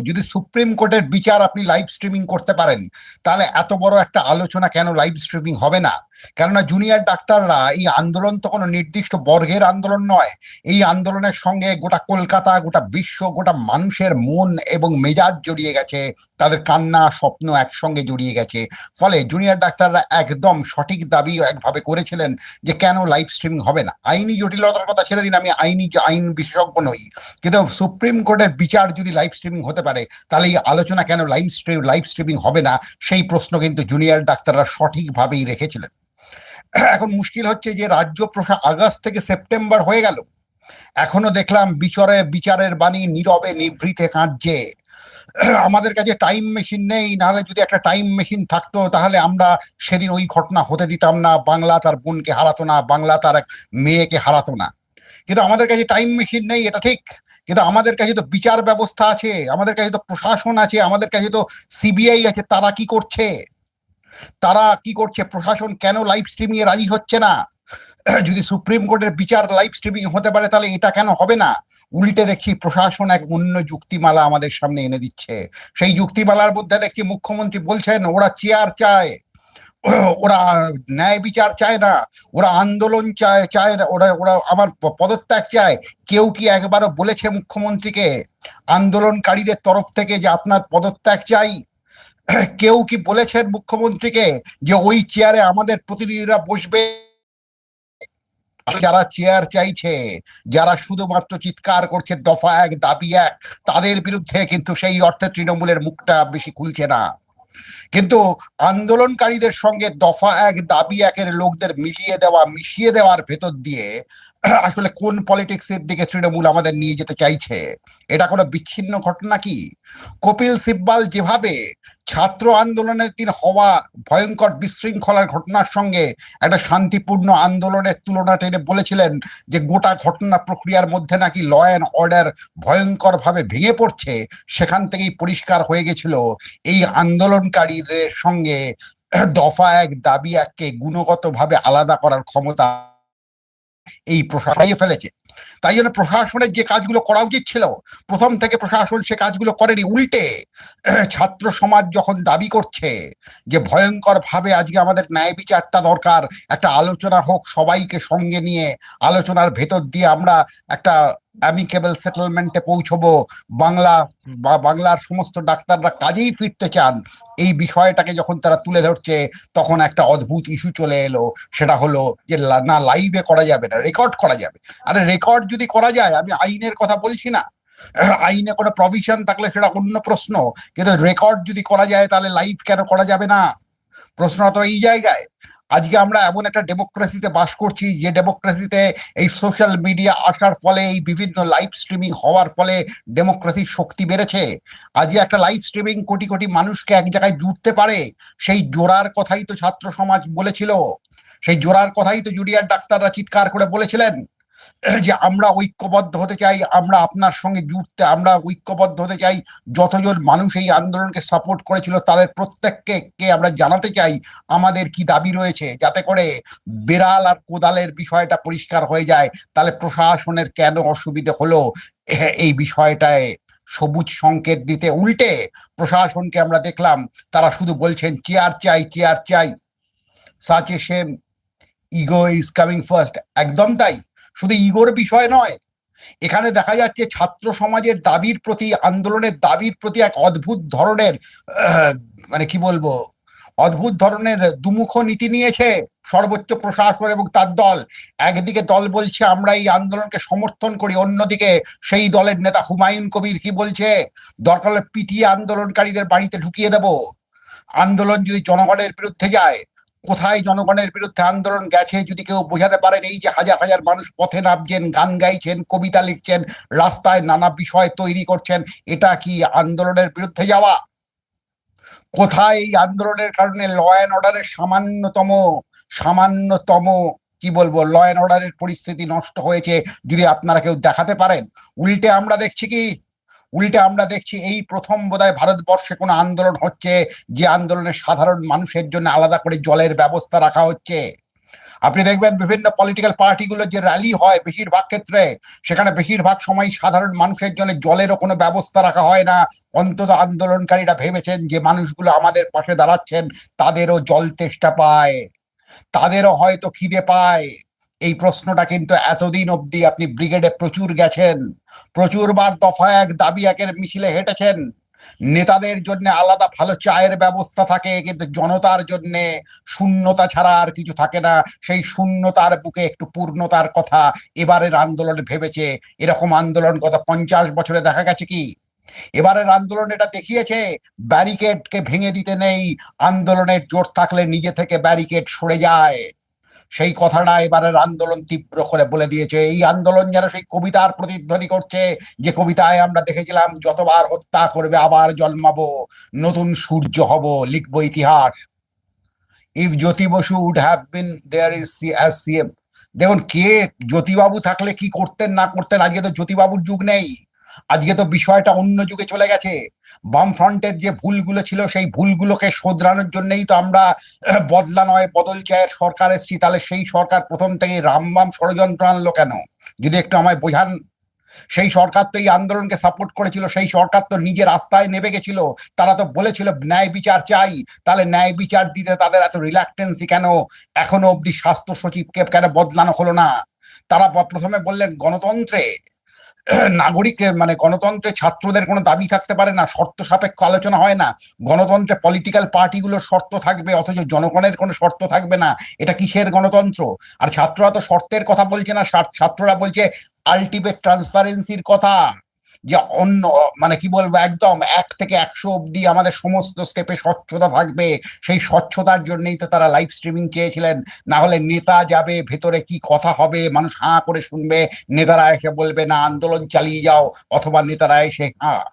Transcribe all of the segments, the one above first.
যদি সুপ্রিম কোর্টের বিচার আপনি লাইভ স্ট্রিমিং করতে পারেন, তাহলে এত বড় একটা আলোচনা কেন লাইভ স্ট্রিমিং হবে না? কেননা জুনিয়র ডাক্তাররা এই আন্দোলন তো কোনো নির্দিষ্ট বর্গের আন্দোলন নয়। এই আন্দোলনের সঙ্গে গোটা কলকাতা, গোটা বিশ্ব, গোটা মানুষের মন এবং মেজাজ জড়িয়ে গেছে। তাদের কান্না, স্বপ্ন একসঙ্গে জড়িয়ে গেছে। ফলে জুনিয়র ডাক্তাররা একদম সঠিক দাবি একভাবে করেছিলেন যে কেন লাইভ স্ট্রিমিং হবে না। আইনি জটিলতার কথা ছেড়ে দিন, আমি আইনি আইন বিশেষজ্ঞ নই। কিন্তু সুপ্রিম কোর্টের বিচার যদি লাইভ স্ট্রিমিং হতে পারে, তাহলে এই আলোচনা কেন লাইভ স্ট্রিম লাইভ স্ট্রিমিং হবে না? সেই প্রশ্ন কিন্তু জুনিয়র ডাক্তাররা সঠিকভাবেই রেখেছিলেন। এখন মুশকিল হচ্ছে যে রাজ্য প্রশা, আগস্ট থেকে সেপ্টেম্বর হয়ে গেল। এখনও দেখলাম বিচারে, বিচারের বাণী নীরবে নিভৃতে কাঁদছে। আমাদের কাছে টাইম মেশিন নেই, নাহলে যদি একটা টাইম মেশিন থাকতো, তাহলে আমরা সেদিন ওই ঘটনা হতে দিতাম না। বাংলা তার বোনকে হারাতো না, বাংলা তার এক মেয়েকে হারাতো না। কিন্তু আমাদের কাছে টাইম মেশিন নেই, এটা ঠিক। কিন্তু আমাদের কাছে তো বিচার ব্যবস্থা আছে, আমাদের কাছে তো প্রশাসন আছে, আমাদের কাছে তো সিবিআই আছে, তারা কি করছে? তারা কি করছে? প্রশাসন কেন লাইভ স্ট্রিমিং এ রাজি হচ্ছে না? যদি সুপ্রিম কোর্টের বিচার লাইভ স্ট্রিমিং হতে পারে, তাহলে এটা কেন হবে না? উল্টে দেখছি প্রশাসন এক অন্য যুক্তিমালা আমাদের সামনে এনে দিচ্ছে। সেই যুক্তিমালার মধ্যে দেখছি মুখ্যমন্ত্রী বলছেন, ওরা চেয়ার চায়। ওরা ন্যায় বিচার চায় না। ওরা আন্দোলন চায় চায় না। ওরা ওরা আমার পদত্যাগ চায়। কেউ কি একবারও বলেছে মুখ্যমন্ত্রীকে? আন্দোলনকারীদের তরফ থেকে যে আপনার পদত্যাগ চাই। কেউ কি বলেছেন মুখ্যমন্ত্রীকে যে ওই চেয়ারে আমাদের প্রতিনিধিরা বসবে? যারা চেয়ার চাইছে, যারা শুধুমাত্র চিৎকার করছে, দফা এক, দাবি এক, তাদের বিরুদ্ধে কিন্তু সেই অর্থে তৃণমূলের মুখটা বেশি খুলছে না। কিন্তু আন্দোলনকারীদের সঙ্গে দফা এক, দাবি একের লোকদের মিলিয়ে দেওয়া, মিশিয়ে দেওয়ার ভেতর দিয়ে আসলে কোন পলিটিক্স এর দিকে তৃণমূল আমাদের নিয়ে যেতে চাইছে? এটা কোনো বিচ্ছিন্ন ঘটনা কি? কপিল সিব্বাল যেভাবে ছাত্র আন্দোলনের দিন হওয়া ভয়ঙ্কর বিশৃঙ্খলার ঘটনার সঙ্গে একটা শান্তিপূর্ণ আন্দোলনের তুলনা টেনে বলেছিলেন যে গোটা ঘটনা প্রক্রিয়ার মধ্যে নাকি ল অ্যান্ড অর্ডার ভয়ঙ্করভাবে ভেঙে পড়ছে, সেখান থেকেই পরিষ্কার হয়ে গেছিল এই আন্দোলনকারীদের সঙ্গে দফা এক, দাবি এককে গুণগতভাবে আলাদা করার ক্ষমতা এই প্রশাসন ফেলেছে। তাই জন্য প্রশাসনের যে কাজগুলো করা উচিত ছিল, প্রথম থেকে প্রশাসন সে কাজগুলো করেনি, উল্টে ছাত্র সমাজ যখন দাবি করছে যে ভয়ঙ্কর ভাবে আজকে আমাদের ন্যায় বিচারটা দরকার, একটা আলোচনা হোক সবাইকে সঙ্গে নিয়ে, আলোচনার ভেতর দিয়ে আমরা একটা অ্যামিকেবল সেটেলমেন্টে পৌঁছবো, বাংলা, বা বাংলার সমস্ত ডাক্তাররা কাজেই ফিরতে চান, এই বিষয়টাকে যখন তারা তুলে ধরছে, তখন একটা অদ্ভুত ইস্যু চলে এলো, সেটা হলো যে না লাইভে করা যাবে না রেকর্ড করা যাবে। আরে রেকর্ড যদি করা যায়, আমি আইনের কথা বলছি না। আইনে কোনো প্রভিশন থাকলে সেটা অন্য প্রশ্ন। কিন্তু রেকর্ড যদি করা যায়, তাহলে লাইভ কেন করা যাবে না? প্রশ্নটা তো এই জায়গায়। আজকে আমরা এমন একটা ডেমোক্রেসিতে বাস করছি, যে ডেমোক্রেসিতে এই সোশ্যাল মিডিয়া আসার ফলে, এই বিভিন্ন লাইভ স্ট্রিমিং হওয়ার ফলে ডেমোক্রেসির শক্তি বেড়েছে। আজকে একটা লাইভ স্ট্রিমিং কোটি কোটি মানুষকে এক জায়গায় জুড়তে পারে, সেই জোড়ার কথাই তো ছাত্র সমাজ বলেছিল। সেই জোড়ার কথাই তো জুডিয়ার ডাক্তাররা চিৎকার করে বলেছিলেন। যে আমরা ঐক্যবদ্ধ হতে চাই, আমরা আপনার সঙ্গে জুড়তে আমরা ঐক্যবদ্ধ হতে চাই। যতজন মানুষ এই আন্দোলনকে সাপোর্ট করেছিল, তাদের প্রত্যেককে কে আমরা জানাতে চাই, আমাদের কি দাবি রয়েছে? যাতে করে বেড়াল আর কোদালের বিষয়টা পরিষ্কার হয়ে যায়। তাহলে প্রশাসনের কেন অসুবিধে হলো? এই বিষয়টায় সবুজ সংকেত দিতে উল্টে প্রশাসনকে আমরা দেখলাম, তারা শুধু বলছেন, চেয়ার চাই চেয়ার চাই। Such same ego is coming first. একদম তাই। শুধু ইগোর বিষয় নয়, এখানে দেখা যাচ্ছে ছাত্র সমাজের দাবির প্রতি, আন্দোলনের দাবির প্রতি এক অদ্ভুত ধরনের মানে কি বলব, অদ্ভুত ধরনের দুমুখ নীতি নিয়েছে সর্বোচ্চ প্রশাসন এবং তার দল। একদিকে দল বলছে, আমরা এই আন্দোলনকে সমর্থন করি। অন্যদিকে সেই দলের নেতা হুমায়ুন কবির কি বলছে, দরকার পিটিয়ে আন্দোলনকারীদের বাড়িতে ঢুকিয়ে দেব। আন্দোলন যদি জনগণের বিরুদ্ধে যায় কোথায় জনগণের বিরুদ্ধে আন্দোলন গেছে যদি কেউ বোঝাতে পারেন? এই যে হাজার হাজার মানুষ পথে নামছেন, গান গাইছেন, কবিতা লিখছেন, রাস্তায় নানা বিষয় তৈরি করছেন, এটা কি আন্দোলনের বিরুদ্ধে যাওয়া? কোথায় এই আন্দোলনের কারণে ল অ্যান্ড অর্ডারের সামান্যতম সামান্যতম, কি বলব, ল অ্যান্ড অর্ডারের পরিস্থিতি নষ্ট হয়েছে যদি আপনারা কেউ দেখাতে পারেন? উল্টে আমরা দেখছি কি উল্টে আমরা দেখছি এই প্রথম বোধহয় ভারতবর্ষে কোনো আন্দোলন হচ্ছে যে আন্দোলনে সাধারণ মানুষের জন্য আলাদা করে জলের ব্যবস্থা রাখা হচ্ছে। আপনি দেখবেন বিভিন্ন পলিটিক্যাল পার্টিগুলোর যে র্যালি হয় বেশিরভাগ ক্ষেত্রে, সেখানে বেশিরভাগ সময় সাধারণ মানুষের জন্য জলেরও কোনো ব্যবস্থা রাখা হয় না। অন্তত আন্দোলনকারীরা ভেবেছেন যে মানুষগুলো আমাদের পাশে দাঁড়াচ্ছেন, তাদেরও জল তেষ্টা পায়, তাদেরও হয়তো খিদে পায়। এই প্রশ্নটা কিন্তু এতদিন অবধি আপনি ব্রিগেডে প্রচুর গেছেন, প্রচুরবার দফা এক দাবি একের মিছিলে হেঁটেছেন। নেতাদের জন্য আলাদা ভালো চায়ের ব্যবস্থা থাকে, কিন্তু জনতার জন্য শূন্যতা ছাড়া আর কিছু থাকে না। সেই শূন্যতার বুকে একটু পূর্ণতার কথা এবারের আন্দোলন ভেবেছে। এরকম আন্দোলন গত পঞ্চাশ বছরে দেখা গেছে কি? এবারের আন্দোলন এটা দেখিয়েছে, ব্যারিকেডকে ভেঙে দিতে নেই, আন্দোলনের জোর থাকলে নিজে থেকে ব্যারিকেড সরে যায়। সেই কথাটা এবারের আন্দোলন তীব্র করে বলে দিয়েছে। এই আন্দোলন যেন সেই কবিতার প্রতিধ্বনি করছে, যে কবিতায় আমরা দেখেছিলাম, যতবার হত্যা করবে আবার জন্মাবো, নতুন সূর্য হব, লিখব ইতিহাস। If Jyoti Basu would have been there is CM দেখুন, কে জ্যোতিবাবু থাকলে কি করতেন, না করতেন, আজকে তো জ্যোতিবাবুর যুগ নেই। আজকে তো বিষয়টা অন্য যুগে চলে গেছে। বামফ্রন্টের যে ভুলগুলো ছিল, সেই ভুলগুলোকে শোধরানোর জন্যই তো আমরা বদলা নয়, বদল চায়ের সরকার এসেছি। তাহলে সেই সরকার প্রথম থেকে রামবাম ষড়যন্ত্র আনলো কেন? যদি একটু আমায় বোঝান। সেই সরকার তো এই আন্দোলনকে সাপোর্ট করেছিল, সেই সরকার তো নিজের রাস্তায় নেমে গেছিল। তারা তো বলেছিল, ন্যায় বিচার চাই। তাহলে ন্যায় বিচার দিতে তাদের এত রিল্যাক্টেন্সি কেন? এখনও অবধি স্বাস্থ্য সচিবকে কেন বদলানো হলো না? তারা প্রথমে বললেন, গণতন্ত্রে নাগরিক মানে গণতন্ত্রে ছাত্রদের কোনো দাবি থাকতে পারে না? শর্ত সাপেক্ষ আলোচনা হয় না? গণতন্ত্রে পলিটিক্যাল পার্টিগুলোর শর্ত থাকবে, অথচ জনগণের কোনো শর্ত থাকবে না? এটা কিসের গণতন্ত্র? আর ছাত্ররা তো শর্তের কথা বলছে না ছাত্ররা বলছে আলটিমেট ট্রান্সপারেন্সির কথা। যে অন্য মানে কি বলব, একদম এক থেকে একশো অব্দি আমাদের সমস্ত স্টেপে স্বচ্ছতা থাকবে। সেই স্বচ্ছতার জন্যই তো তারা লাইভ স্ট্রিমিং চেয়েছিলেন। না হলে নেতা যাবে, ভেতরে কি কথা হবে, মানুষ হাঁ করে শুনবে, নেতারা এসে বলবে, না, আন্দোলন চালিয়ে যাও। অথবা নেতারা এসে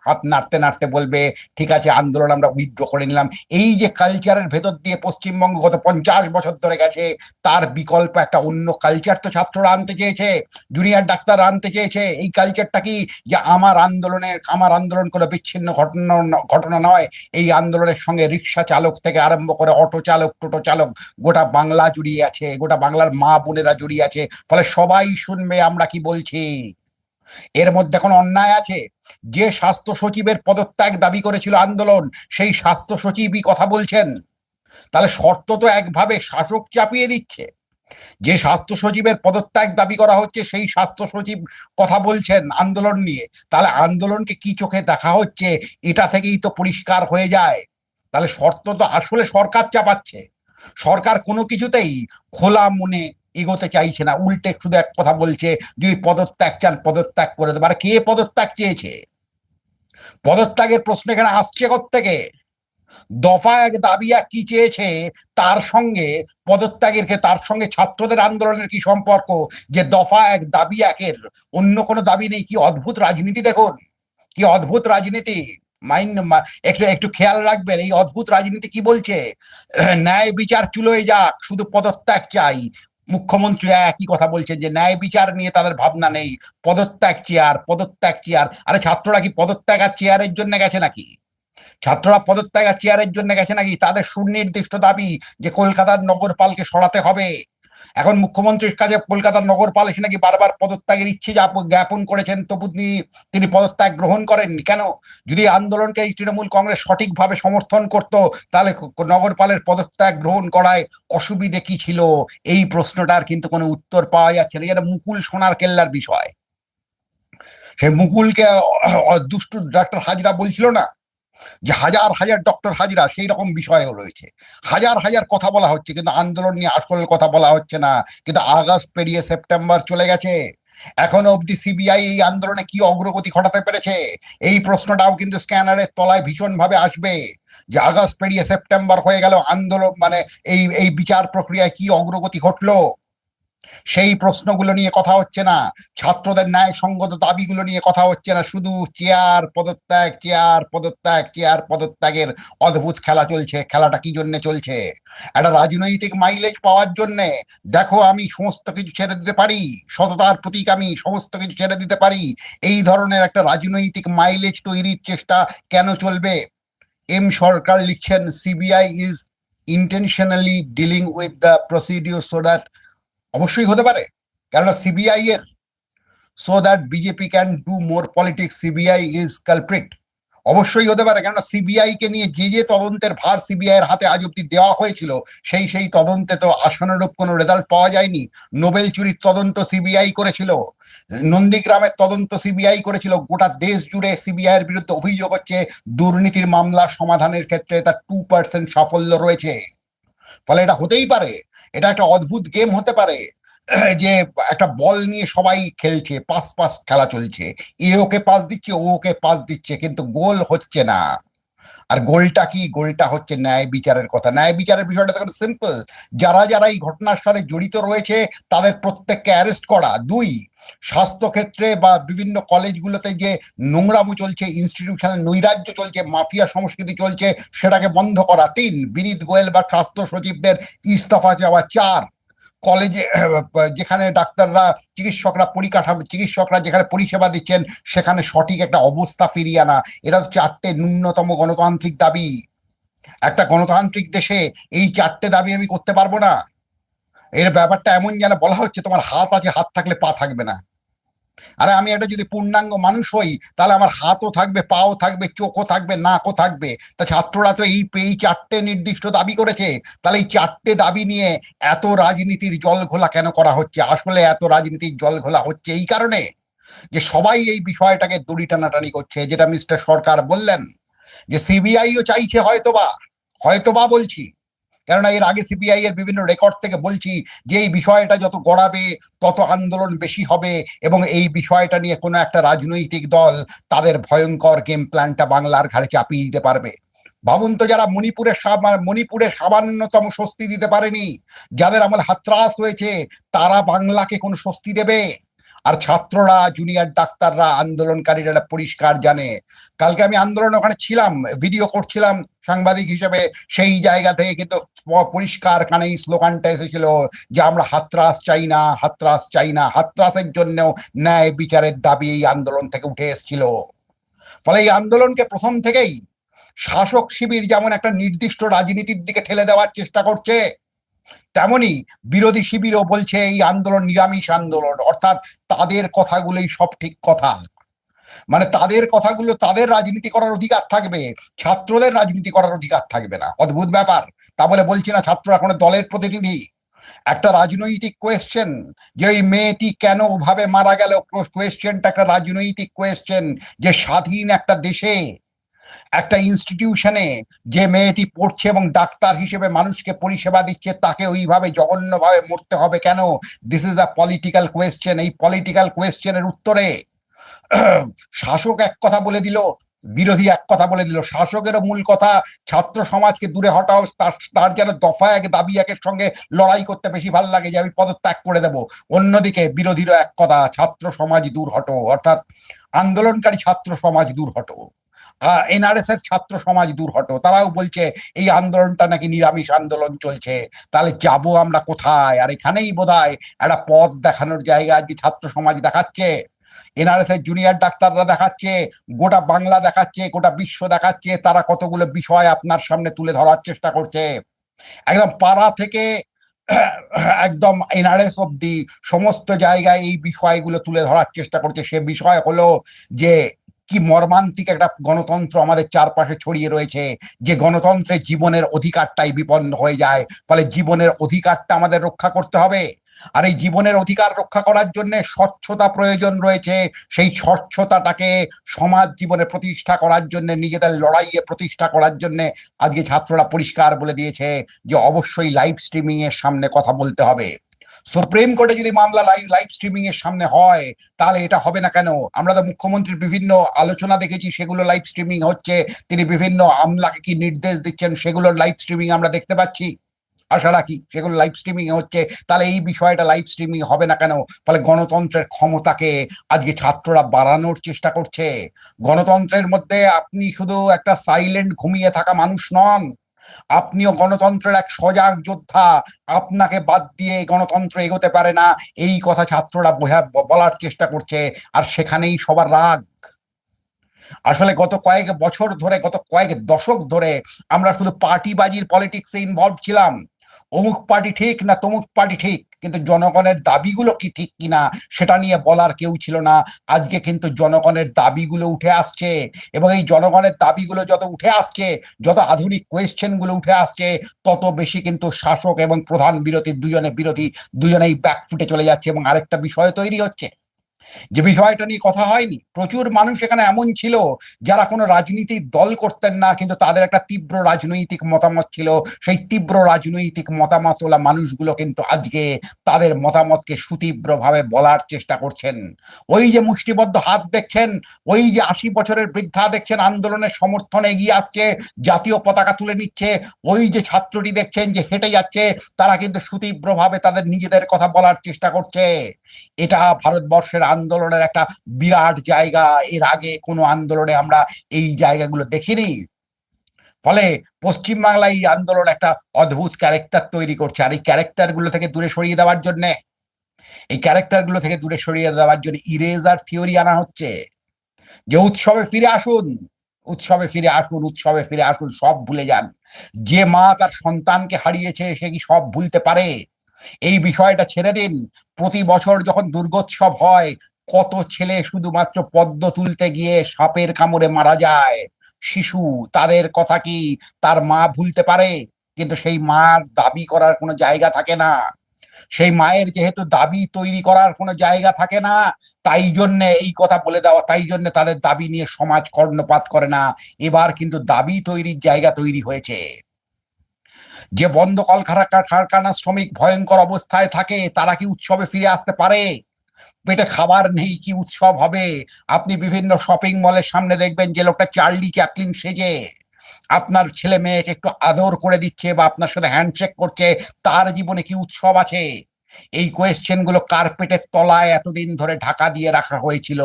হাত নাড়তে নাড়তে বলবে, ঠিক আছে, আন্দোলন আমরা উইথড্র করে নিলাম। এই যে কালচারের ভেতর দিয়ে পশ্চিমবঙ্গ গত পঞ্চাশ বছর ধরে গেছে, তার বিকল্প একটা অন্য কালচার তো ছাত্ররা আনতে চেয়েছে জুনিয়র ডাক্তার আনতে চেয়েছে। এই কালচারটা কি যে আমার আন্দোলনের আমার আন্দোলন কোনো বিচ্ছিন্ন ঘটনা ঘটনা নয়। এই আন্দোলনের সঙ্গে রিক্সা চালক থেকে আরম্ভ করে অটো চালক, টোটো চালক গোটা বাংলা জুড়িয়ে আছে, গোটা বাংলার মা বোনেরা জড়িয়ে আছে। ফলে সবাই শুনবে আমরা কি বলছি। এর মধ্যে কোনো অন্যায় আছে? যে স্বাস্থ্য সচিবের পদত্যাগ দাবি করেছিল আন্দোলন, সেই স্বাস্থ্য সচিবই কথা বলছেন। তাহলে শর্ত তো একভাবে শাসক চাপিয়ে দিচ্ছে। যে স্বাস্থ্য সচিবের পদত্যাগ দাবি করা হচ্ছে, সেই স্বাস্থ্য সচিব কথা বলছেন আন্দোলন নিয়ে। তাহলে আন্দোলনকে কি চোখে দেখা হচ্ছে? এটা থেকেই তো পরিষ্কার হয়ে যায়। তাহলে শর্ত তো আসলে সরকার চাপাচ্ছে। সরকার কোনো কিছুতেই খোলা মনে এগোতে চাইছে না। উল্টে শুধু এক কথা বলছে, যদি পদত্যাগ চান, পদত্যাগ করে দেবে। আর কে পদত্যাগ চেয়েছে? পদত্যাগের প্রশ্ন এখানে আসছে থেকে দফা এক দাবি এক কি চেয়েছে, তার সঙ্গে পদত্যাগের তার সঙ্গে ছাত্রদের আন্দোলনের কি সম্পর্ক? যে দফা এক দাবি একের, অন্য কোনো দাবি নেই। কি অদ্ভুত রাজনীতি দেখুন। কি অদ্ভুত রাজনীতি। মাইন্ড একটু একটু খেয়াল রাখবেন, এই অদ্ভুত রাজনীতি কি বলছে? ন্যায় বিচার চুলোয় যাক, শুধু পদত্যাগ চাই। মুখ্যমন্ত্রী একই কথা বলছেন যে ন্যায় বিচার নিয়ে তাদের ভাবনা নেই। পদত্যাগ চেয়ার পদত্যাগ চেয়ার। আরে ছাত্ররা কি পদত্যাগ আর চেয়ারের জন্য গেছে নাকি? ছাত্ররা পদত্যাগ চেয়ারের জন্য গেছে নাকি? তাদের সুনির্দিষ্ট দাবি যে কলকাতার নগরপালকে সরাতে হবে। এখন মুখ্যমন্ত্রীর কাছে কলকাতার নগরপাল এসে নাকি বারবার পদত্যাগের ইচ্ছে জ্ঞাপন করেছেন। তবু তিনি তিনি পদত্যাগ গ্রহণ করেননি। কেন? যদি আন্দোলনকে এই তৃণমূল কংগ্রেস সঠিকভাবে সমর্থন করত, তাহলে নগরপালের পদত্যাগ গ্রহণ করায় অসুবিধে কি ছিল? এই প্রশ্নটার কিন্তু কোনো উত্তর পাওয়া যাচ্ছে না। যেটা মুকুল সোনার কেল্লার বিষয়। সেই মুকুলকে দুষ্টু ডাক্তার হাজরা বলছিল না? যে হাজার হাজার ডক্টর হাজিরা সেই রকম বিষয়ও রয়েছে। হাজার হাজার কথা বলা হচ্ছে, কিন্তু আন্দোলন নিয়ে আসল কথা বলা হচ্ছে না। কিন্তু আগস্ট পেরিয়ে সেপ্টেম্বর চলে গেছে। এখনও অবধি সিবিআই এই আন্দোলনে কি অগ্রগতি ঘটাতে পেরেছে? এই প্রশ্নটাও কিন্তু স্ক্যানারের তলায় ভীষণ ভাবে আসবে। যে আগস্ট পেরিয়ে সেপ্টেম্বর হয়ে গেল আন্দোলন মানে এই এই বিচার প্রক্রিয়ায় কি অগ্রগতি ঘটলো? সেই প্রশ্নগুলো নিয়ে কথা হচ্ছে না। ছাত্রদের ন্যায়সঙ্গত দাবিগুলো নিয়ে কথা হচ্ছে না। শুধু চেয়ার পদত্যাগ চেয়ার পদত্যাগ, চেয়ার পদত্যাগের অদ্ভুত খেলা চলছে। খেলাটা কি জন্য চলছে? একটা রাজনৈতিক মাইলেজ পাওয়ার জন্যে দেখো আমি সমস্ত কিছু ছেড়ে দিতে পারি। সততার প্রতীক আমি সমস্ত কিছু ছেড়ে দিতে পারি। এই ধরনের একটা রাজনৈতিক মাইলেজ তৈরির চেষ্টা কেন চলবে? এম সরকার লিখছেন CBI is intentionally dealing with the procedure so that অবশ্যই হতে পারে। কেননা সিবিআই এর so that BJP can do more politics CBI is culprit অবশ্যই হতে পারে। কেননা সিবিআই কে নিয়ে যে যে তদন্তের ভার সিবিআই এর হাতে আজ অব্দি দেওয়া হয়েছিল, সেই সেই তদন্তে তো আশানুরূপ কোনো রেজাল্ট পাওয়া যায়নি। নোবেল চুরির তদন্ত সিবিআই করেছিল, নন্দীগ্রামের তদন্ত সিবিআই করেছিল, গোটা দেশ জুড়ে সিবিআই এর বিরুদ্ধে অভিযোগ হচ্ছে, দুর্নীতির মামলা সমাধানের ক্ষেত্রে তার টু পার্সেন্ট সাফল্য রয়েছে। ফলে এটা হতেই পারে। এটা একটা অদ্ভুত গেম হতে পারে। যে একটা বল নিয়ে সবাই খেলছে, পাস পাস খেলা চলছে। এ ওকে পাস দিচ্ছে, ও ওকে পাস দিচ্ছে, কিন্তু গোল হচ্ছে না। আর গোলটা কি? গোলটা হচ্ছে ন্যায় বিচারের কথা। ন্যায় বিচারের বিষয়টা তখন সিম্পল যারা যারা এই ঘটনার সাথে জড়িত রয়েছে, তাদের প্রত্যেককে অ্যারেস্ট করা। দুই স্বাস্থ্যক্ষেত্রে বা বিভিন্ন কলেজগুলোতে যে নোংরামো চলছে ইনস্টিটিউশনাল নৈরাজ্য চলছে, মাফিয়া সংস্কৃতি চলছে, সেটাকে বন্ধ করা। তিন, বিনীত গোয়েল বা স্বাস্থ্য সচিবদের ইস্তফা চাওয়া। চার, কলেজে যেখানে ডাক্তাররা, চিকিৎসকরা পরিকাঠামো, চিকিৎসকরা যেখানে পরিষেবা দিচ্ছেন, সেখানে সঠিক একটা অবস্থা ফিরিয়ে আনা। এটা চারটে ন্যূনতম গণতান্ত্রিক দাবি। একটা গণতান্ত্রিক দেশে এই চারটে দাবি আমি করতে পারব না। এর ব্যাপারটা এমন যেন বলা হচ্ছে, তোমার হাত আছে, হাত থাকলে পা থাকবে না। আরে আমি একটা যদি পূর্ণাঙ্গ মানুষ হই, তাহলে আমার হাতও থাকবে, পাও থাকবে, চোখও থাকবে, নাকও থাকবে। তা ছাত্ররা তো এই এই চারটে নির্দিষ্ট দাবি করেছে। তাহলে এই চারটে দাবি নিয়ে এত রাজনীতির জল ঘোলা কেন করা হচ্ছে? আসলে এত রাজনীতির জল ঘোলা হচ্ছে এই কারণে যে সবাই এই বিষয়টাকে দড়ি টানাটানি করছে, যেটা মিস্টার সরকার বললেন। যে সিবিআইও চাইছে হয়তোবা হয়তোবা বলছি। কেননা এর আগে সিবিআই এর বিভিন্ন রেকর্ড থেকে বলছি যে এই বিষয়টা যত গড়াবে, তত আন্দোলন বেশি হবে এবং এই বিষয়টা নিয়ে কোনো একটা রাজনৈতিক দল তাদের ভয়ঙ্কর গেম প্ল্যানটা বাংলার ঘাড়ে চাপিয়ে দিতে পারবে। ভাবুন তো যারা মণিপুরের মণিপুরে সামান্যতম স্বস্তি দিতে পারেনি, যাদের আমল হাতরাস হয়েছে, তারা বাংলাকে কোনো স্বস্তি দেবে? আর ছাত্ররা জুনিয়র ডাক্তাররা, আন্দোলনকারীরা পরিষ্কার জানে। কালকে আমি আন্দোলন ওখানে ছিলাম ভিডিও করছিলাম সাংবাদিক হিসেবে সেই জায়গা থেকে কিন্তু পরিষ্কার কানে স্লোগানটা এসেছিল যে আমরা হাতরাস চাই না, হাতরাস চাই না। হাতরাসের জন্যও ন্যায় বিচারের দাবি এই আন্দোলন থেকে উঠে এসেছিল। ফলে এই আন্দোলনকে প্রথম থেকেই শাসক শিবির যেমন একটা নির্দিষ্ট রাজনীতির দিকে ঠেলে দেওয়ার চেষ্টা করছে, তেমনি বিরোধী শিবিরও বলছে এই আন্দোলন নিরামিষ আন্দোলন, অর্থাৎ তাদের কথাগুলোই সব ঠিক কথা। মানে তাদের কথাগুলো তাদের রাজনীতি করার অধিকার থাকবে, ছাত্রদের রাজনীতি করার অধিকার থাকবে না। অদ্ভুত ব্যাপার। তা বলে বলছি না ছাত্র কোনো দলের প্রতিনিধি। একটা রাজনৈতিক কোয়েশ্চেন যে ওই মেয়েটি কেন ওভাবে মারা গেল? কোয়েশ্চেনটা একটা রাজনৈতিক কোয়েশ্চেন যে স্বাধীন একটা দেশে, একটা ইনস্টিটিউশনে যে মেয়েটি পড়ছে এবং ডাক্তার হিসেবে মানুষকে পরিষেবা দিচ্ছে, তাকে ওইভাবে জঘন্যভাবে মরতে হবে কেন? This is a political question এই পলিটিক্যাল কোয়েশ্চেনের উত্তরে শাসক এক কথা বলে দিল, বিরোধী এক কথা বলে দিল। শাসকেরও মূল কথা, ছাত্র সমাজকে দূরে হটাও, তার তার যেন দফা এক, দাবি একের সঙ্গে লড়াই করতে বেশি ভালো লাগে যে আমি পদত্যাগ করে দেব। অন্যদিকে বিরোধীরও এক কথা, ছাত্র সমাজ দূর হটো, অর্থাৎ আন্দোলনকারী ছাত্র সমাজ দূর হটো। এনআরএস এর ছাত্র সমাজ দূর হটো। তারাও বলছে, এই আন্দোলনটা নাকি নিরামিষ আন্দোলন চলছে। তাহলে যাব আমরা কোথায়? আর এখানেই বোধ হয় একটা পথ দেখানোর জায়গা আজকে ছাত্র সমাজ দেখাচ্ছে। এনআরএস এর জুনিয়র ডাক্তাররা দেখাচ্ছে, গোটা বাংলা দেখাচ্ছে, গোটা বিশ্ব দেখাচ্ছে, তারা কতগুলো বিষয় আপনার সামনে তুলে ধরার চেষ্টা করছে। একদম পাড়া থেকে একদম এনআরএস অব্দি সমস্ত জায়গায় এই বিষয়গুলো তুলে ধরার চেষ্টা করছে। সে বিষয় হলো যে, কি মর্মান্তিক একটা গণতন্ত্র আমাদের চারপাশে ছড়িয়ে রয়েছে, যে গণতন্ত্রে জীবনের অধিকারটাই বিপন্ন হয়ে যায়, ফলে জীবনের অধিকারটা আমাদের রক্ষা করতে হবে। আর এই জীবনের অধিকার রক্ষা করার জন্য স্বচ্ছতা প্রয়োজন রয়েছে। সেই স্বচ্ছতাটাকে সমাজ জীবনে প্রতিষ্ঠা করার জন্য, নিজেদের লড়াইয়ে প্রতিষ্ঠা করার জন্য আজকে ছাত্ররা পরিষ্কার বলে দিয়েছে যে অবশ্যই লাইভ স্ট্রিমিং এর সামনে কথা বলতে হবে। সুপ্রিম কোর্টে যদি মামলা লাইভ লাইভ স্ট্রিমিং এর সামনে হয়, তাহলে এটা হবে না কেন? আমরা তো মুখ্যমন্ত্রীর বিভিন্ন আলোচনা দেখেছি, সেগুলো লাইভ স্ট্রিমিং হচ্ছে। তিনি বিভিন্ন আমলাকে কি নির্দেশ দিচ্ছেন, সেগুলোর লাইভ স্ট্রিমিং আমরা দেখতে পাচ্ছি। আশা রাখি সেগুলো লাইভ স্ট্রিমিং হচ্ছে। তাহলে এই বিষয়টা লাইভ স্ট্রিমিং হবে না কেন? ফলে গণতন্ত্রের ক্ষমতাকে আজকে ছাত্ররা বাড়ানোর চেষ্টা করছে। গণতন্ত্রের মধ্যে আপনি শুধু একটা সাইলেন্ট ঘুমিয়ে থাকা মানুষ নন। আপনিও গণতন্ত্রের এক সজাগ যোদ্ধা। আপনাকে বাদ দিয়ে গণতন্ত্র এগোতে পারে না। এই কথা ছাত্ররা বোঝা, বলার চেষ্টা করছে। আর সেখানেই সবার রাগ। আসলে গত কয়েক বছর ধরে, গত কয়েক দশক ধরে আমরা শুধু পার্টিবাজির পলিটিক্সে ইনভলভ ছিলাম। অমুক পার্টি ঠিক না তমুক পার্টি ঠিক, কিন্তু জনগণের দাবিগুলো কি ঠিক কিনা সেটা নিয়ে বলার কেউ ছিল না। আজকে কিন্তু জনগণের দাবিগুলো উঠে আসছে এবং এই জনগণের দাবিগুলো যত উঠে আসছে, যত আধুনিক কোয়েশ্চেনগুলো উঠে আসছে, তত বেশি কিন্তু শাসক এবং প্রধান বিরোধী, দুজনে বিরোধী, দুজনেই ব্যাকফুটে চলে যাচ্ছে এবং আরেকটা বিষয় তৈরি হচ্ছে। যে বিষয়টা নিয়ে কথা হয়নি, প্রচুর মানুষ এখানে এমন ছিল যারা কোনো রাজনীতির দল করতেন না, কিন্তু তাদের একটা তীব্র রাজনৈতিক মতামত ছিল। সেই তীব্র রাজনৈতিক মতামত ওলা মানুষগুলো কিন্তু আজকে তাদের মতামতকে সুতীব্রভাবে বলার চেষ্টা করছেন। ওই যে মুষ্টিবদ্ধ হাত দেখছেন, ওই যে আশি বছরের বৃদ্ধা দেখছেন, আন্দোলনের সমর্থনে এগিয়ে আসছে, জাতীয় পতাকা তুলে নিচ্ছে, ওই যে ছাত্রটি দেখছেন যে হেঁটে যাচ্ছে, তারা কিন্তু সুতীব্রভাবে তাদের নিজেদের কথা বলার চেষ্টা করছে। এটা ভারতবর্ষের আন্দোলনের একটা বিরাট জায়গা। এর আগে কোনো আন্দোলনে আমরা এই জায়গাগুলো দেখিনি। ফলে পশ্চিমবাংলায় এই আন্দোলন একটা অদ্ভুত ক্যারেক্টার তৈরি করছে। আর এই ক্যারেক্টারগুলো থেকে দূরে সরিয়ে দেওয়ার জন্য, এই ক্যারেক্টারগুলো থেকে দূরে সরিয়ে দেওয়ার জন্য ইরেজার থিওরি আনা হচ্ছে। যে উৎসবে ফিরে আসুন, উৎসবে ফিরে আসুন, উৎসবে ফিরে আসুন, সব ভুলে যান। যে মা তার সন্তানকে হারিয়েছে, সে কি সব ভুলতে পারে? এই বিষয়টা ছেড়ে দিন। প্রতি বছর যখন দুর্গোৎসব হয়, কত ছেলে শুধুমাত্র পদ্ম তুলতে গিয়ে সাপের কামড়ে মারা যায়। শিশু, তাদের কথা কি তার মা ভুলতে পারে? কিন্তু সেই মার দাবি করার কোনো জায়গা থাকে না। সেই মায়ের যেহেতু দাবি তৈরি করার কোনো জায়গা থাকে না, তাই জন্যে এই কথা বলে দেওয়া, তাই জন্য তাদের দাবি নিয়ে সমাজ কর্ণপাত করে না। এবার কিন্তু দাবি তৈরির জায়গা তৈরি হয়েছে। যে বন্ধ কলকারখানা কারখানা শ্রমিক ভয়ঙ্কর অবস্থায় থাকে, তারা কি উৎসবে ফিরে আসতে পারে? পেটে খাবার নেই, কি উৎসব হবে? আপনি বিভিন্ন শপিং মলের সামনে দেখবেন যে লোকটা চার্লি চ্যাপলিন সেজে। আপনার ছেলে মেয়েকে একটু আদর করে দিচ্ছে বা আপনার সাথে হ্যান্ডশেক করছে, তার জীবনে কি উৎসব আছে? এই কোয়েশ্চেনগুলো কার্পেটের তলায় এতদিন ধরে ঢাকা দিয়ে রাখা হয়েছিল?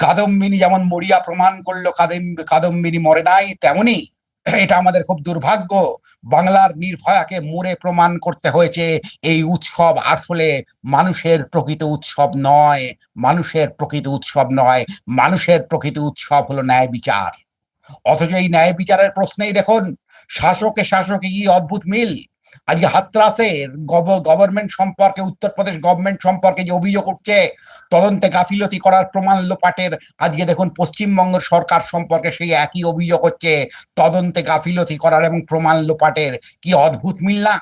কাদম্বিনী যেমন মরিয়া প্রমাণ করল কাদম কাদম্বিনী মরে নাই, তেমনি এটা আমাদের খুব দুর্ভাগ্য। বাংলার নির্ভয়াকে মুড়ে প্রমাণ করতে হয়েছে, এই উৎসব আসলে মানুষের প্রকৃত উৎসব নয়, মানুষের প্রকৃত উৎসব নয়, মানুষের প্রকৃত উৎসব হলো ন্যায় বিচার। অথচ এই ন্যায় বিচারের প্রশ্নেই দেখুন শাসকে শাসকে কি অদ্ভুত মিল? আজকে হাতরাসের গভর্নমেন্ট সম্পর্কে, উত্তরপ্রদেশ গভর্নমেন্ট সম্পর্কে যে অভিযোগ উঠছে, তদন্তে গাফিলতি করার প্রমাণ লোপাটের আজকে দেখুন পশ্চিমবঙ্গের সরকার সম্পর্কে সেই একই অভিযোগ হচ্ছে, তদন্তে গাফিলতি করার এবং প্রমাণ লোপাটের কি অদ্ভুত মিল না?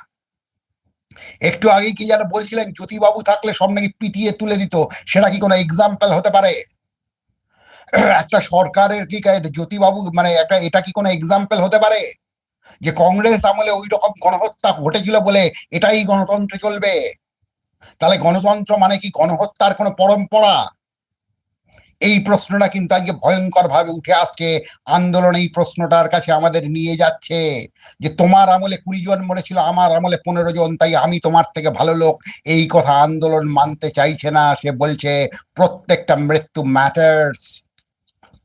একটু আগে কি যেন বলছিলেন, জ্যোতিবাবু থাকলে সব নাকি পিটিয়ে তুলে দিত, সেটা কি কোনো এক্সাম্পল হতে পারে? একটা সরকারের কি, জ্যোতিবাবু মানে একটা, এটা কি কোনো এক্সাম্পল হতে পারে? যে কংগ্রেস আমলে ওই রকম গণহত্যা ঘটেছিল বলে এটাই গণতন্ত্র চলবে। তাহলে গণতন্ত্র মানে কি? গণহত্যার কোনো পরম্পরা? এই প্রশ্নটা কিন্তু আজকে ভয়ঙ্কর ভাবে উঠে আসছে। আন্দোলন এই প্রশ্নটার কাছে আমাদের নিয়ে যাচ্ছে যে তোমার আমলে কুড়ি জন মরেছিল, আমার আমলে পনেরো জন, তাই আমি তোমার থেকে ভালো লোক। এই কথা আন্দোলন মানতে চাইছে না, সে বলছে প্রত্যেকটা মৃত্যু ম্যাটার্স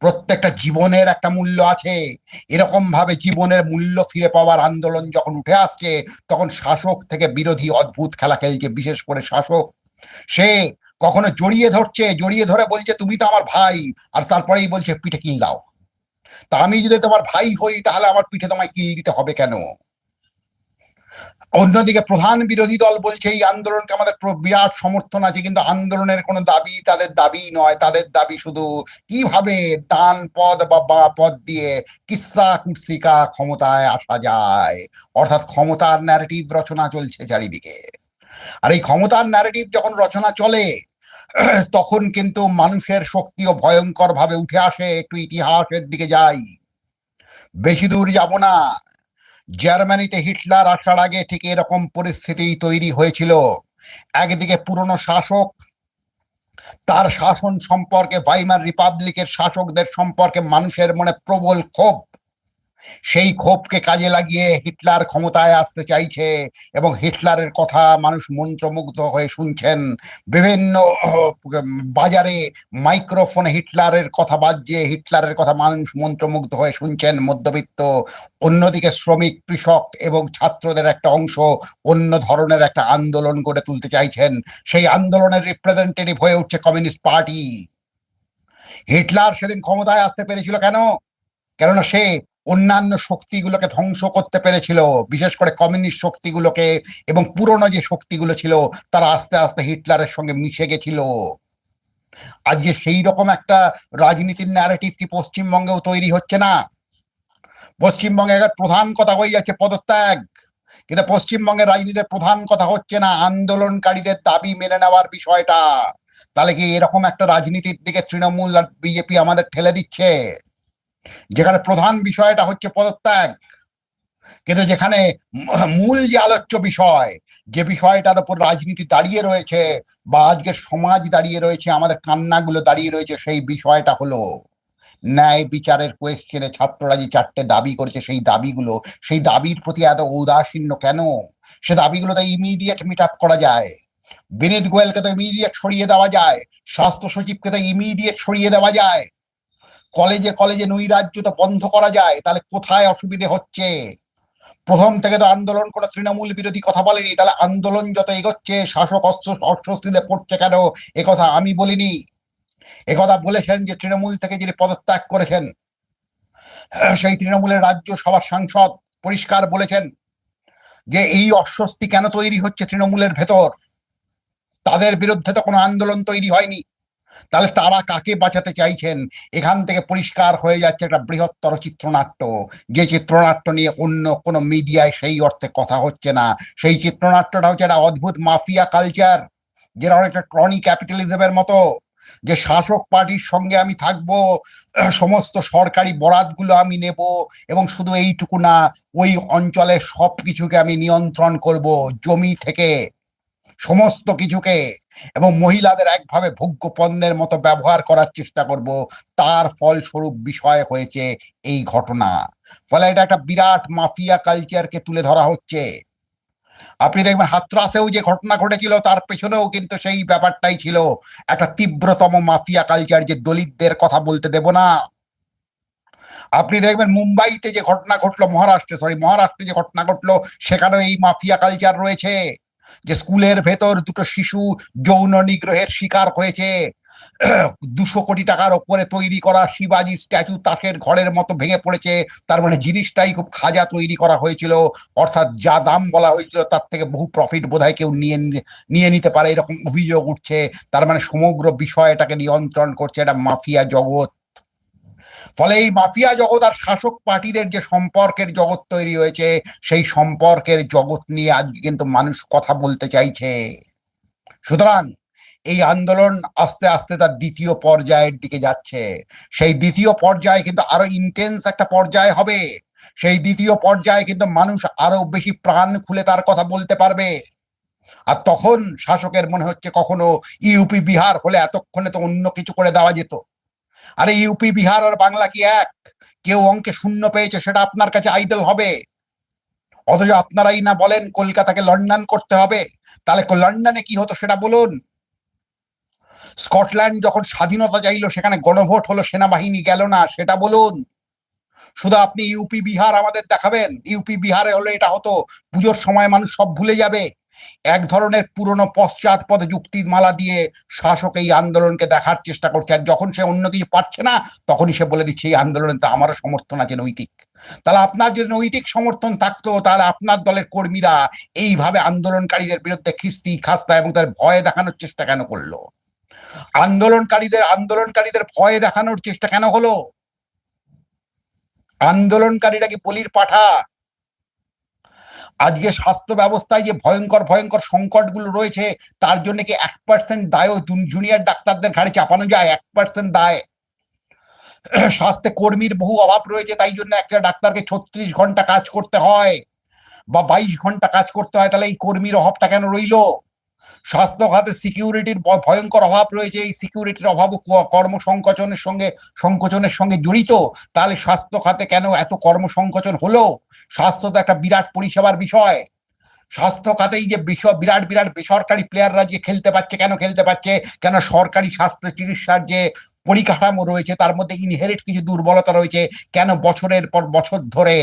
প্রত্যেকটা জীবনের একটা মূল্য আছে। এরকম ভাবে জীবনের মূল্য ফিরে পাওয়ার আন্দোলন যখন উঠে আসছে, তখন শাসক থেকে বিরোধী অদ্ভুত খেলা খেলছে, বিশেষ করে শাসক। সে কখনো জড়িয়ে ধরছে, জড়িয়ে ধরে বলছে, তুমি তো আমার ভাই। আর তারপরেই বলছে, পিঠে কিল দাও। তা আমি যদি তোমার ভাই হই, তাহলে আমার পিঠে তোমায় কিল দিতে হবে কেন? অন্যদিকে প্রধান বিরোধী দল বলছে, এই আন্দোলনকে আমাদের বিরাট সমর্থন আছে, কিন্তু আন্দোলনের কোনো দাবি তাদের দাবি নয়। তাদের দাবি শুধু কীভাবে ডান পদ বা বা পদ দিয়ে কিসা কুৎসিকা ক্ষমতায় আসা যায়। অর্থাৎ ক্ষমতার ন্যারেটিভ রচনা চলছে চারিদিকে। আর এই ক্ষমতার ন্যারেটিভ যখন রচনা চলে, তখন কিন্তু মানুষের শক্তিও ভয়ঙ্কর ভাবে উঠে আসে, একটু ইতিহাসের দিকে যাই। বেশি দূর যাব না। জার্মানিতে হিটলার আসার আগে ঠিক এরকম পরিস্থিতি তৈরি হয়েছিল। একদিকে পুরনো শাসক, তার শাসন সম্পর্কে ভাইমার রিপাবলিকের শাসকদের সম্পর্কে মানুষের মনে প্রবল ক্ষোভ। সেই ক্ষোভকে কাজে লাগিয়ে হিটলার ক্ষমতায় আসতে চাইছে এবং হিটলারের কথা মানুষ মন্ত্রমুগ্ধ হয়ে শুনছেন। বিভিন্ন বাজারে মাইক্রোফোনে হিটলারের কথা বাজছে, হিটলারের কথা মানুষ মন্ত্রমুগ্ধ হয়ে শুনছেন। মধ্যবিত্ত, অন্যদিকে শ্রমিক, কৃষক এবং ছাত্রদের একটা অংশ অন্য ধরনের একটা আন্দোলন গড়ে তুলতে চাইছেন। সেই আন্দোলনের রিপ্রেজেন্টেটিভ হয়ে উঠছে কমিউনিস্ট পার্টি হিটলার সেদিন ক্ষমতায় আসতে পেরেছিল কেন? কেননা সে অন্যান্য শক্তিগুলোকে ধ্বংস করতে পেরেছিল, বিশেষ করে কমিউনিস্ট শক্তিগুলোকে এবং পুরনো যে শক্তিগুলো ছিল, তারা আস্তে আস্তে হিটলারের সঙ্গে মিশে গেছিল। আজকে সেই রকম একটা রাজনীতির ন্যারেটিভ কি পশ্চিমবঙ্গেও তৈরি হচ্ছে না? পশ্চিমবঙ্গে প্রধান কথা হয়ে যাচ্ছে পদত্যাগ। কিন্তু পশ্চিমবঙ্গের রাজনীতির প্রধান কথা হচ্ছে না আন্দোলনকারীদের দাবি মেনে নেওয়ার বিষয়টা। তাহলে কি এরকম একটা রাজনীতির দিকে তৃণমূল আর বিজেপি আমাদের ঠেলে দিচ্ছে? যেখানে প্রধান বিষয়টা হচ্ছে পদত্যাগ। কিন্তু যেখানে মূল যে আলোচ্য বিষয়, যে বিষয়টার উপর রাজনীতি দাঁড়িয়ে রয়েছে বা আজকের সমাজ দাঁড়িয়ে রয়েছে, আমাদের কান্নাগুলো দাঁড়িয়ে রয়েছে, সেই বিষয়টা হলো ন্যায় বিচারের কোয়েশ্চেনে ছাত্ররা যে চারটে দাবি করেছে, সেই দাবিগুলো, সেই দাবির প্রতি এত ঔদাসীন্য কেন? সে দাবিগুলো তো ইমিডিয়েট মিট আপ করা যায়। বিনীত গোয়েলকে তো ইমিডিয়েট সরিয়ে দেওয়া যায়। স্বাস্থ্য সচিবকে তো ইমিডিয়েট সরিয়ে দেওয়া যায়। কলেজে কলেজে নৈরাজ্য তো বন্ধ করা যায়, তাহলে কোথায় অসুবিধে হচ্ছে? প্রথম থেকে তো আন্দোলন করে তৃণমূল বিরোধী কথা বলেনি, তাহলে আন্দোলন যত এগোচ্ছে, শাসক অস্বস্তিতে পড়ছে কেন? একথা আমি বলিনি। একথা বলেছেন যে তৃণমূল থেকে যিনি পদত্যাগ করেছেন, সেই তৃণমূলের রাজ্য সভার সাংসদ পরিষ্কার বলেছেন যে এই অস্বস্তি কেন তৈরি হচ্ছে তৃণমূলের ভেতর? তাদের বিরুদ্ধে তো কোনো আন্দোলন তৈরি হয়নি। তাহলে তারা কাকে বাঁচাতে চাইছেন? এখান থেকে পরিষ্কার হয়ে যাচ্ছে একটা বৃহত্তর চিত্রনাট্য। যে চিত্রনাট্য নিয়ে অন্য কোনো মিডিয়ায় সেই অর্থে কথা হচ্ছে না। সেই চিত্রনাট্যটা হচ্ছে একটা অদ্ভুত মাফিয়া কালচার যেটা অনেকটা ক্রনি ক্যাপিটালিজমের মতো। যে শাসক পার্টির সঙ্গে আমি থাকব, সমস্ত সরকারি বরাতগুলো আমি নেব এবং শুধু এইটুকু না, ওই অঞ্চলের সব কিছুকে আমি নিয়ন্ত্রণ করব জমি থেকে। সমস্ত কিছুকে এবং মহিলাদের একভাবে ভোগ্য পণ্যের মতো ব্যবহার করার চেষ্টা করব, তার ফলস্বরূপ বিষয় হয়েছে এই ঘটনা। ফলে এটা একটা বিরাট মাফিয়া কালচারকে তুলে ধরা হচ্ছে। আপনি দেখবেন হাতরাসেও যে ঘটনা ঘটেছিল, তার পেছনেও কিন্তু সেই ব্যাপারটাই ছিল। একটা তীব্রতম মাফিয়া কালচার যে দলিতদের কথা বলতে দেব না। আপনি দেখবেন মুম্বাইতে যে ঘটনা ঘটলো, মহারাষ্ট্রে সরি মহারাষ্ট্রে যে ঘটনা ঘটলো, সেখানেও এই মাফিয়া কালচার রয়েছে। যে স্কুলের ভেতর দুটো শিশু যৌন নিগ্রহের শিকার হয়েছে। দুশো কোটি টাকার ওপরে তৈরি করা শিবাজি স্ট্যাচু তাসের ঘরের মতো ভেঙে পড়েছে। তার মানে জিনিসটাই খুব খাজা তৈরি করা হয়েছিল। অর্থাৎ যা দাম বলা হয়েছিল তার থেকে বহু প্রফিট বোধহয় কেউ নিয়ে নিয়ে নিতে পারে। এরকম অভিযোগ উঠছে। তার মানে সমগ্র বিষয়টাকে নিয়ন্ত্রণ করছে এটা মাফিয়া জগৎ। ফলে এই মাফিয়া জগৎ আর শাসক পার্টিদের যে সম্পর্কের জগৎ তৈরি হয়েছে, সেই সম্পর্কের জগৎ নিয়ে আজকে কিন্তু মানুষ কথা বলতে চাইছে। সুতরাং এই আন্দোলন আস্তে আস্তে তার দ্বিতীয় পর্যায়ের দিকে যাচ্ছে। সেই দ্বিতীয় পর্যায়ে কিন্তু আরও ইন্টেন্স একটা পর্যায়ে হবে। সেই দ্বিতীয় পর্যায়ে কিন্তু মানুষ আরও বেশি প্রাণ খুলে তার কথা বলতে পারবে। আর তখন শাসকের মনে হচ্ছে কখনো ইউপি, বিহার হলে এতক্ষণে তো অন্য কিছু করে দেওয়া যেত। আরে ইউপি, বিহার আর বাংলা কি এক? কেউ অঙ্কে শূন্য পেয়েছে, সেটা আপনার কাছে আইডল হবে। অথচ আপনারাই না বলেন কলকাতাকে লন্ডন করতে হবে। তাহলে লন্ডনে কি হতো সেটা বলুন। স্কটল্যান্ড যখন স্বাধীনতা চাইলো, সেখানে গণভোট হলো, সেনাবাহিনী গেল না, সেটা বলুন। শুধু আপনি ইউপি, বিহার আমাদের দেখাবেন। ইউপি, বিহারে হলে এটা হতো, পুজোর সময় মানুষ সব ভুলে যাবে। এক ধরনের পুরনো পশ্চাৎপদ যুক্তির মালা দিয়ে শাসক এই আন্দোলনকে দেখার চেষ্টা করছে। আর যখন সে অন্য কিছু পারছে না, তখনই সে বলে দিচ্ছে, এই আন্দোলনে তো আমারও সমর্থন আছে নৈতিক। তাহলে আপনার যদি নৈতিক সমর্থন থাকতো, তাহলে আপনার দলের কর্মীরা এইভাবে আন্দোলনকারীদের বিরুদ্ধে খিস্তি, খাস্তা এবং তার ভয় দেখানোর চেষ্টা কেন করল? আন্দোলনকারীদের আন্দোলনকারীদের ভয় দেখানোর চেষ্টা কেন হলো? আন্দোলনকারীরা কি বলির পাঠা? আজকে স্বাস্থ্য ব্যবস্থায় যে ভয়ঙ্কর ভয়ঙ্কর সংকটগুলো রয়েছে, তার জন্য কি এক পার্সেন্ট দায়ও জুনিয়র ডাক্তারদের ঘাড়ে চাপানো যায়? এক পার্সেন্ট দায়। স্বাস্থ্য কর্মীর বহু অভাব রয়েছে, তাই জন্য একটা ডাক্তারকে ছত্রিশ ঘণ্টা কাজ করতে হয় বা বাইশ ঘণ্টা কাজ করতে হয়, তাহলে এই কর্মীর অভাবটা কেন রইল? স্বাস্থ্য খাতে সিকিউরিটির ভয়ঙ্কর অভাব রয়েছে। এই সিকিউরিটির অভাব কর্মসংকোচনের সঙ্গে, সংকোচনের সঙ্গে জড়িত। তাহলে স্বাস্থ্য খাতে কেন এত কর্মসংকোচন হলো? স্বাস্থ্য তো একটা বিরাট পরিষেবার বিষয়। স্বাস্থ্য খাতেই যে বিষয় বিরাট বিরাট বেসরকারি প্লেয়াররা যে খেলতে পারছে, কেন খেলতে পারছে? কেন সরকারি স্বাস্থ্য চিকিৎসার যে পরিকাঠামো রয়েছে, তার মধ্যে ইনহেরিট কিছু দুর্বলতা রয়েছে, কেন বছরের পর বছর ধরে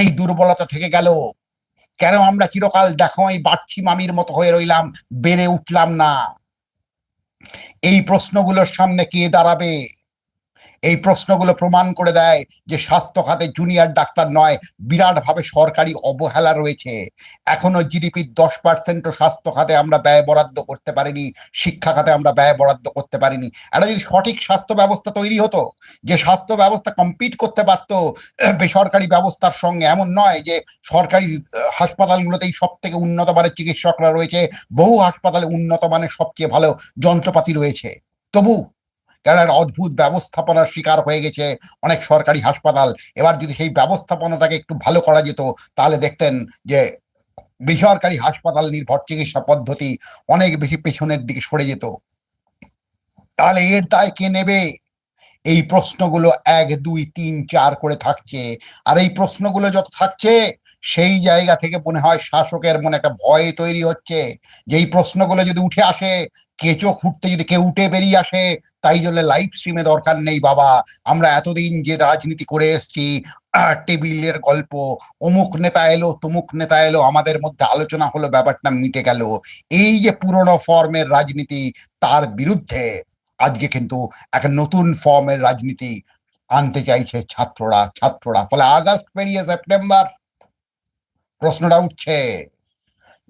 এই দুর্বলতা থেকে গেল? কেন আমরা চিরকাল দেখো এই বাড়ছি মামির মতো হয়ে রইলাম? বেড়ে উঠলাম না। এই প্রশ্নগুলোর সামনে কে দাঁড়াবে? এই প্রশ্নগুলো প্রমাণ করে দেয় যে স্বাস্থ্য খাতে জুনিয়র ডাক্তার নয়, বিরাটভাবে সরকারি অবহেলা রয়েছে। এখনও জিডিপির দশ পার্সেন্টও স্বাস্থ্য খাতে আমরা ব্যয় বরাদ্দ করতে পারিনি, শিক্ষা খাতে আমরা ব্যয় বরাদ্দ করতে পারিনি। একটা যদি সঠিক স্বাস্থ্য ব্যবস্থা তৈরি হতো, যে স্বাস্থ্য ব্যবস্থা কম্পিট করতে পারত, বেসরকারি ব্যবস্থার সঙ্গে এমন নয় যে সরকারি হাসপাতালগুলোতেই সব থেকে উন্নত মানের চিকিৎসকরা রয়েছে, বহু হাসপাতালে উন্নত মানের সবচেয়ে ভালো যন্ত্রপাতি রয়েছে। তবু কারণ অদ্ভুত ব্যবস্থাপনার শিকার হয়ে গেছে অনেক সরকারি হাসপাতাল। এবার যদি সেই ব্যবস্থাপনাটাকে একটু ভালো করা যেত, তাহলে দেখতেন যে বেসরকারি হাসপাতাল নির্ভর চিকিৎসা পদ্ধতি অনেক বেশি পেছনের দিকে সরে যেত। তাহলে এর দায় কে নেবে? এই প্রশ্নগুলো এক, দুই, তিন, চার করে থাকছে। আর এই প্রশ্নগুলো যত থাকছে সেই জায়গা থেকে মনে হয় শাসকের মনে একটা ভয় তৈরি হচ্ছে। যে এই প্রশ্নগুলো যদি উঠে আসে কেঁচো খুঁটতে যদি কেউ উঠে বেরিয়ে আসে, তাই জন্য লাইভ স্ট্রিমে দরকার নেই বাবা। আমরা এতদিন যে রাজনীতি করে এসছি টেবিলের গল্প, অমুক নেতা এলো, তমুক নেতা এলো, আমাদের মধ্যে আলোচনা হলো, ব্যাপারটা মিটে গেল। এই যে পুরনো ফর্মের রাজনীতি, তার বিরুদ্ধে আজকে কিন্তু একটা নতুন ফর্মের রাজনীতি আনতে চাইছে ছাত্ররা ছাত্ররা। ফলে আগস্ট পেরিয়ে সেপ্টেম্বর। প্রশ্নটা উঠছে।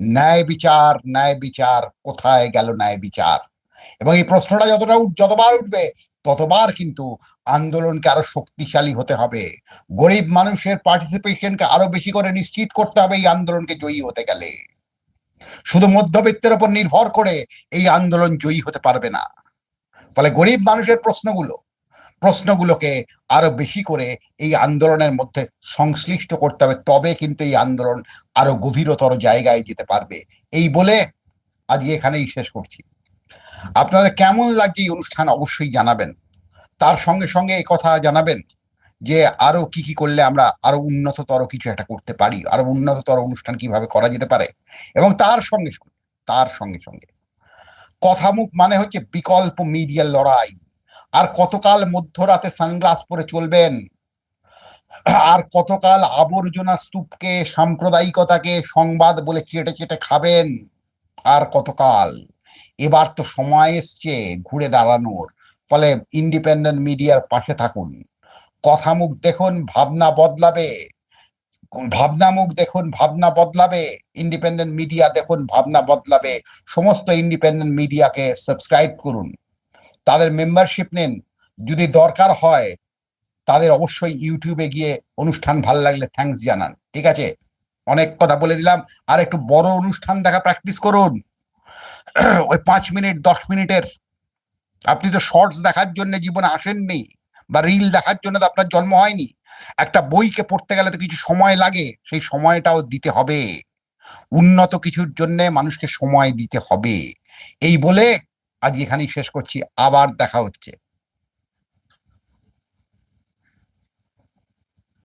ন্যায় বিচার ন্যায় বিচার, কোথায় গেল ন্যায় বিচার? এবং এই প্রশ্নটা যতটা যতবার উঠবে, ততবার কিন্তু আন্দোলনকে আরও শক্তিশালী হতে হবে। গরিব মানুষের পার্টিসিপেশনকে আরও বেশি করে নিশ্চিত করতে হবে এই আন্দোলনকে জয়ী হতে গেলে। শুধু মধ্যবিত্তের উপর নির্ভর করে এই আন্দোলন জয়ী হতে পারবে না। ফলে গরিব মানুষের প্রশ্নগুলো প্রশ্নগুলোকে আরও বেশি করে এই আন্দোলনের মধ্যে সংশ্লিষ্ট করতে হবে, তবে কিন্তু এই আন্দোলন আরও গভীরতর জায়গায় যেতে পারবে। এই বলে আজকে এখানেই শেষ করছি। আপনারা কেমন লাগছে এই অনুষ্ঠান অবশ্যই জানাবেন। তার সঙ্গে সঙ্গে এই কথা জানাবেন যে আরও কি কি করলে আমরা আরও উন্নততর কিছু একটা করতে পারি, আরও উন্নততর অনুষ্ঠান কীভাবে করা যেতে পারে। এবং তার সঙ্গে সঙ্গে, তার সঙ্গে সঙ্গে, কথামুখ মানে হচ্ছে বিকল্প মিডিয়ার লড়াই। আর কতকাল মধ্যরাতে সানগ্লাস পরে চলবেন? আর কতকাল আবর্জনা স্তূপকে, সাম্প্রদায়িকতাকে সংবাদ বলে চেটে চেটে খাবেন? আর কতকাল? এবার তো সময় এসছে ঘুরে দাঁড়ানোর। ফলে ইন্ডিপেন্ডেন্ট মিডিয়ার পাশে থাকুন। কথা মুখ দেখুন, ভাবনা বদলাবে। ভাবনা মুখ দেখুন, ভাবনা বদলাবে। ইন্ডিপেন্ডেন্ট মিডিয়া দেখুন, ভাবনা বদলাবে। সমস্ত ইন্ডিপেন্ডেন্ট মিডিয়াকে সাবস্ক্রাইব করুন। তাদের মেম্বারশিপ নিন। যদি দরকার হয়, তাদের অবশ্যই ইউটিউবে গিয়ে অনুষ্ঠান ভালো লাগলে থ্যাঙ্কস জানান। ঠিক আছে? অনেক কথা বলে দিলাম। আর একটু বড় অনুষ্ঠান দেখা প্র্যাকটিস করুন। ওই পাঁচ মিনিট, দশ মিনিটের। আপনি তো শর্টস দেখার জন্য জীবনে আসেননি বা রিল দেখার জন্য তো আপনার জন্ম হয়নি। একটা বইকে পড়তে গেলে তো কিছু সময় লাগে। সেই সময়টাও দিতে হবে। উন্নত কিছুর জন্য মানুষকে সময় দিতে হবে। এই বলে আজ এখানেই শেষ করছি আবার দেখা হচ্ছে।